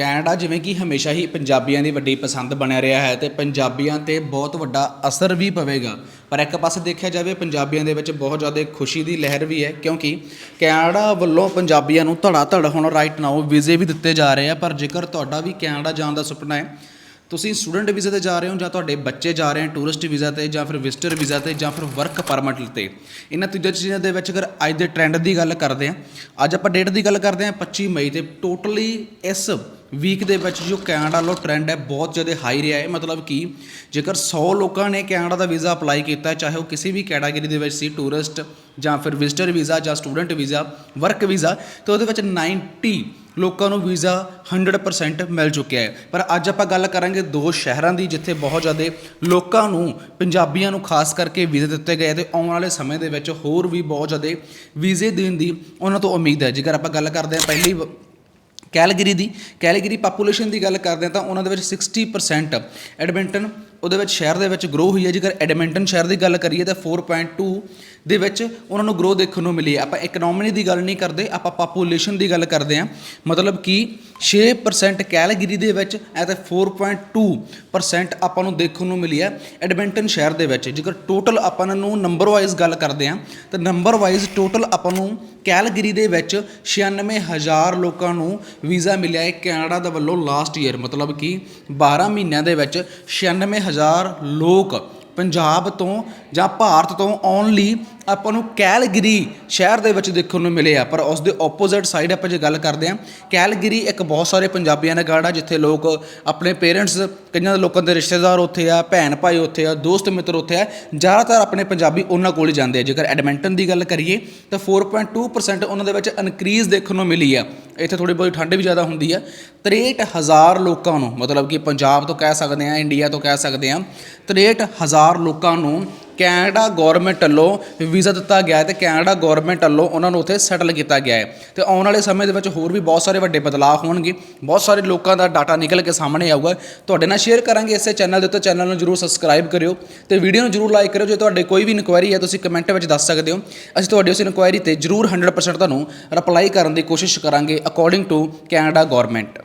Canada ਜਿਵੇਂ ਕਿ ਹਮੇਸ਼ਾ ਹੀ ਪੰਜਾਬੀਆਂ ਦੀ ਵੱਡੀ ਪਸੰਦ ਬਣਿਆ ਰਿਹਾ ਹੈ ਤੇ ਪੰਜਾਬੀਆਂ ਤੇ ਬਹੁਤ ਵੱਡਾ ਅਸਰ ਵੀ ਪਵੇਗਾ। ਪਰ ਇੱਕ ਪਾਸੇ ਦੇਖਿਆ ਜਾਵੇ, ਪੰਜਾਬੀਆਂ ਦੇ ਵਿੱਚ ਬਹੁਤ ਜ਼ਿਆਦਾ ਖੁਸ਼ੀ ਦੀ ਲਹਿਰ ਵੀ ਹੈ, ਕਿਉਂਕਿ ਕੈਨੇਡਾ ਵੱਲੋਂ ਪੰਜਾਬੀਆਂ ਨੂੰ ਧੜਾ ਧੜ ਹੁਣ ਰਾਈਟ ਨਾਓ ਵੀਜ਼ੇ ਵੀ ਦਿੱਤੇ ਜਾ ਰਹੇ ਆ। ਪਰ ਜੇਕਰ ਤੁਹਾਡਾ ਵੀ ਕੈਨੇਡਾ ਜਾਣ ਦਾ ਸੁਪਨਾ ਹੈ, ਤੁਸੀਂ ਸਟੂਡੈਂਟ ਵੀਜ਼ੇ ਤੇ ਜਾ ਰਹੇ ਹੋ ਜਾਂ ਤੁਹਾਡੇ ਬੱਚੇ ਜਾ ਰਹੇ ਹਨ ਟੂਰਿਸਟ ਵੀਜ਼ਾ ਤੇ ਜਾਂ ਫਿਰ ਵਿਜ਼ਟਰ ਵੀਜ਼ਾ ਤੇ ਜਾਂ ਫਿਰ ਵਰਕ ਪਰਮਿਟ ਤੇ, ਇਹਨਾਂ ਤਿੰਨਾਂ ਚੀਜ਼ਾਂ ਦੇ ਵਿੱਚ ਅਗਰ ਅੱਜ ਦੇ ਟ੍ਰੈਂਡ ਦੀ ਗੱਲ ਕਰਦੇ ਹਾਂ ਅੱਜ ਆਪਾਂ ਡੇਟ ਦੀ ਗੱਲ ਕਰਦੇ ਹਾਂ 25 ਮਈ ਤੇ ਟੋਟਲੀ ਇਸ ਵੀਕ ਦੇ ਵਿੱਚ ਜੋ ਕੈਨੇਡਾ ਵੱਲੋਂ ਟ੍ਰੈਂਡ ਹੈ, ਬਹੁਤ ਜ਼ਿਆਦਾ ਹਾਈ ਰਿਹਾ ਹੈ। ਮਤਲਬ ਕਿ ਜੇਕਰ 100 ਲੋਕਾਂ ਨੇ ਕੈਨੇਡਾ ਦਾ ਵੀਜ਼ਾ ਅਪਲਾਈ ਕੀਤਾ, ਚਾਹੇ ਉਹ ਕਿਸੇ ਵੀ ਕੈਟਾਗਰੀ ਦੇ ਵਿੱਚ ਸੀ ਟੂਰਿਸਟ ਜਾਂ ਫਿਰ ਵਿਜ਼ਟਰ ਵੀਜ਼ਾ ਜਾਂ ਸਟੂਡੈਂਟ ਵੀਜ਼ਾ ਵਰਕ ਵੀਜ਼ਾ ਤੇ ਉਹਦੇ ਵਿੱਚ 90 ਲੋਕਾਂ ਨੂੰ ਵੀਜ਼ਾ 100% ਮਿਲ ਚੁੱਕਿਆ ਹੈ। ਪਰ ਅੱਜ ਆਪਾਂ ਗੱਲ ਕਰਾਂਗੇ ਦੋ ਸ਼ਹਿਰਾਂ ਦੀ, ਜਿੱਥੇ ਬਹੁਤ ਜ਼ਿਆਦਾ ਲੋਕਾਂ ਨੂੰ, ਪੰਜਾਬੀਆਂ ਨੂੰ ਖਾਸ ਕਰਕੇ ਵੀਜ਼ੇ ਦਿੱਤੇ ਗਏ ਤੇ ਆਉਣ ਵਾਲੇ ਸਮੇਂ ਦੇ ਵਿੱਚ ਹੋਰ ਵੀ ਬਹੁਤ ਜ਼ਿਆਦਾ ਵੀਜ਼ੇ ਦੇਣ ਦੀ ਉਹਨਾਂ ਤੋਂ ਉਮੀਦ ਹੈ। ਜੇਕਰ ਆਪਾਂ ਗੱਲ ਕਰਦੇ ਹਾਂ, ਪਹਿਲੀ ਵ- ਕੈਲਗਰੀ ਦੀ ਕੈਲਗਰੀ ਪਾਪੂਲੇਸ਼ਨ ਦੀ ਗੱਲ ਕਰਦੇ ਹਾਂ ਤਾਂ ਉਹਨਾਂ ਦੇ ਵਿੱਚ 60% ਐਡਮਿੰਟਨ ਉਹਦੇ ਵਿੱਚ ਸ਼ਹਿਰ ਦੇ ਵਿੱਚ ਗਰੋ ਹੋਈ ਹੈ। ਜੇਕਰ ਐਡਮਿੰਟਨ ਸ਼ਹਿਰ ਦੀ ਗੱਲ ਕਰੀਏ ਤਾਂ 4.2 ਦੇ ਵਿੱਚ ਉਹਨਾਂ ਨੂੰ ਗਰੋ ਦੇਖਣ ਨੂੰ ਮਿਲੀ ਹੈ। ਆਪਾਂ ਇਕਨੋਮੀ ਦੀ ਗੱਲ ਨਹੀਂ ਕਰਦੇ, ਆਪਾਂ ਪਾਪੂਲੇਸ਼ਨ ਦੀ ਗੱਲ ਕਰਦੇ ਹਾਂ। ਮਤਲਬ ਕਿ 6% ਕੈਲਗਰੀ ਦੇ ਵਿੱਚ ਐ ਤਾਂ 4.2% ਆਪਾਂ ਨੂੰ ਦੇਖਣ ਨੂੰ ਮਿਲੀ ਹੈ ਐਡਮਿੰਟਨ ਸ਼ਹਿਰ ਦੇ ਵਿੱਚ। ਜੇਕਰ ਟੋਟਲ ਆਪਾਂ ਨੂੰ ਨੰਬਰ ਵਾਈਜ਼ ਗੱਲ ਕਰਦੇ ਹਾਂ, ਤਾਂ ਨੰਬਰ ਵਾਈਜ਼ ਟੋਟਲ ਆਪਾਂ ਨੂੰ ਕੈਲਗਰੀ ਦੇ ਵਿੱਚ 96000 ਲੋਕਾਂ ਨੂੰ ਵੀਜ਼ਾ ਮਿਲਿਆ ਹੈ। ਕੈਨੇਡਾ ਦੇ ਵੱਲੋਂ ਲਾਸਟ ਈਅਰ ਮਤਲਬ ਕਿ 12 ਮਹੀਨਿਆਂ ਦੇ ਵਿੱਚ 96000 ਲੋਕ ਪੰਜਾਬ ਤੋਂ ਜਾਂ ਭਾਰਤ ਤੋਂ ਆਉਣ ਲਈ ਆਪਾਂ ਨੂੰ ਕੈਲਗਰੀ ਸ਼ਹਿਰ ਦੇ ਵਿੱਚ ਦੇਖਣ ਨੂੰ ਮਿਲੇ ਆ ਪਰ ਉਸ ਦੇ ਆਪੋਜ਼ਿਟ ਸਾਈਡ ਆਪਾਂ ਜੇ ਗੱਲ ਕਰਦੇ ਹਾਂ, ਕੈਲਗਰੀ ਇੱਕ ਬਹੁਤ ਸਾਰੇ ਪੰਜਾਬੀਆਂ ਦਾ ਗਾੜਾ ਜਿੱਥੇ ਲੋਕ ਆਪਣੇ ਪੇਰੈਂਟਸ ਕਈਆਂ ਦੇ ਲੋਕਾਂ ਦੇ ਰਿਸ਼ਤੇਦਾਰ ਉੱਥੇ ਆ, ਭੈਣ ਭਾਈ ਉੱਥੇ ਆ, ਦੋਸਤ ਮਿੱਤਰ ਉੱਥੇ ਆ, ਜ਼ਿਆਦਾਤਰ ਆਪਣੇ ਪੰਜਾਬੀ ਉਹਨਾਂ ਕੋਲ ਹੀ ਜਾਂਦੇ ਆ। ਜੇਕਰ ਐਡਮਿੰਟਨ ਦੀ ਗੱਲ ਕਰੀਏ, ਤਾਂ 4.2% ਉਹਨਾਂ ਦੇ ਵਿੱਚ ਇਨਕਰੀਜ਼ ਦੇਖਣ ਨੂੰ ਮਿਲੀ ਆ। ਇੱਥੇ ਥੋੜੀ ਬਹੁਤੀ ਠੰਡ ਵੀ ਜ਼ਿਆਦਾ ਹੁੰਦੀ ਆ। 63000 ਲੋਕਾਂ ਨੂੰ, ਮਤਲਬ ਕਿ ਪੰਜਾਬ ਤੋਂ ਕਹਿ ਸਕਦੇ ਆ ਇੰਡੀਆ ਤੋਂ ਕਹਿ ਸਕਦੇ ਆ 63000 ਲੋਕਾਂ ਨੂੰ ਕੈਨੇਡਾ ਗਵਰਨਮੈਂਟ ਵੱਲੋਂ ਵੀਜ਼ਾ ਦਿੱਤਾ ਗਿਆ ਹੈ ਤੇ ਕੈਨੇਡਾ ਗਵਰਨਮੈਂਟ ਵੱਲੋਂ ਉਹਨਾਂ ਨੂੰ ਉੱਥੇ ਸੈਟਲ ਕੀਤਾ ਗਿਆ ਹੈ। ਤੇ ਆਉਣ ਵਾਲੇ ਸਮੇਂ ਦੇ ਵਿੱਚ ਹੋਰ ਵੀ ਬਹੁਤ ਸਾਰੇ ਵੱਡੇ ਬਦਲਾਅ ਹੋਣਗੇ। ਬਹੁਤ ਸਾਰੇ ਲੋਕਾਂ ਦਾ ਡਾਟਾ ਨਿਕਲ ਕੇ ਸਾਹਮਣੇ ਆਊਗਾ। ਤੁਹਾਡੇ ਨਾਲ ਸ਼ੇਅਰ ਕਰਾਂਗੇ ਇਸੇ ਚੈਨਲ ਦੇ ਉੱਤੇ। ਚੈਨਲ ਨੂੰ ਜਰੂਰ ਸਬਸਕ੍ਰਾਈਬ ਕਰਿਓ ਤੇ ਵੀਡੀਓ ਨੂੰ ਜਰੂਰ ਲਾਈਕ ਕਰਿਓ। ਜੇ ਤੁਹਾਡੇ ਕੋਈ ਵੀ ਇਨਕੁਆਇਰੀ ਹੈ, ਤੁਸੀਂ ਕਮੈਂਟ ਵਿੱਚ ਦੱਸ ਸਕਦੇ ਹੋ। ਅਸੀਂ ਤੁਹਾਡੀ ਉਸ ਇਨਕੁਆਇਰੀ ਤੇ ਜਰੂਰ 100% ਤੁਹਾਨੂੰ ਰਿਪਲਾਈ ਕਰਨ ਦੀ ਕੋਸ਼ਿਸ਼ ਕਰਾਂਗੇ ਅਕੋਰਡਿੰਗ ਟੂ ਕੈਨੇਡਾ ਗਵਰਨਮੈਂਟ